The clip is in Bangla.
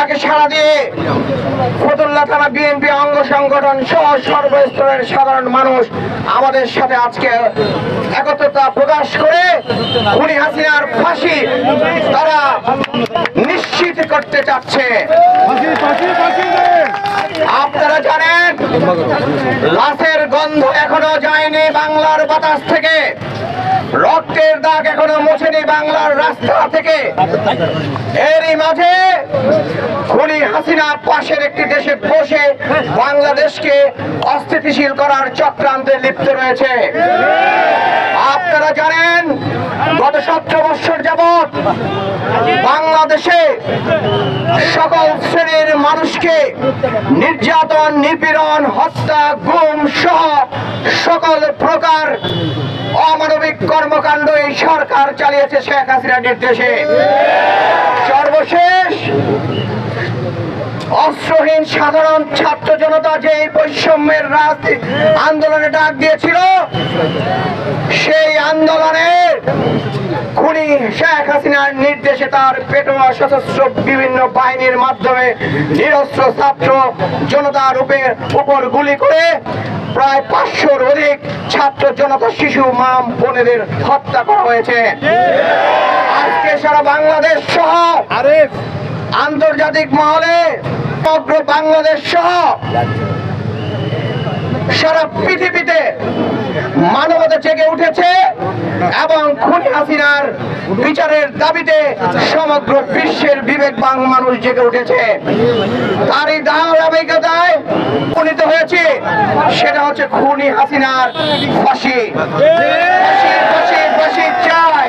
ডাকে সাড়া দিয়ে ফতুল্লা থানা বিএনপি অঙ্গ সংগঠন সহ সর্বস্তরের সাধারণ মানুষ আমাদের সাথে আজকে একত্রতা প্রকাশ করে খুনি হাসিনার ফাঁসি তারা নিশ্চিত করতে চাচ্ছে। আপনারা জানেন লাশের গন্ধ এখনও যায়নি বাংলার বাতাস থেকে। রক্তের দাগ এখনও মোছেনি বাংলার রাস্তা থেকে। এরই মাঝে খুনি হাসিনা পাশের একটি দেশে বসে বাংলাদেশকে অস্থিতিশীল করার চক্রান্তে লিপ্ত রয়েছে। আপনারা জানেন, গত সতেরো বছর যাবৎ বাংলাদেশে সকল শ্রেণির মানুষকে নির্যাতন, নিপীড়ন, হত্যা, গুম সহ সকল প্রকার অমানবিক কর্মকাণ্ড এই সরকার চালিয়েছে শেখ হাসিনার নির্দেশে। সর্বশেষ অস্ত্রহীন সাধারণ ছাত্র জনতা যে এই বৈষম্যের রাজনীতি আন্দোলনে ডাক দিয়েছিল, সেই আন্দোলনের খুনি শেখ হাসিনার নির্দেশে তার পেটোয়া সশস্ত্র বিভিন্ন বাহিনীর মাধ্যমে নিরস্ত্র ছাত্র জনতার উপরে উপর গুলি করে প্রায় পাঁচশোর অধিক ছাত্র জনতা শিশু, মাম, বোনেদের হত্যা করা হয়েছে। আজকে সারা বাংলাদেশ সহ আন্তর্জাতিক মহলে সমগ্র বাংলাদেশ সহ সারা পৃথিবীতে মানবতা জেগে উঠেছে এবং খুনি হাসিনার বিচারের দাবিতে সমগ্র বিশ্বের বিবেকবান মানুষ জেগে উঠেছে। তারই ধারাবাহিকতায় উপনীত হয়েছে, সেটা হচ্ছে খুনি হাসিনার ফাঁসি। ফাঁসি ফাঁসি ফাঁসি চাই।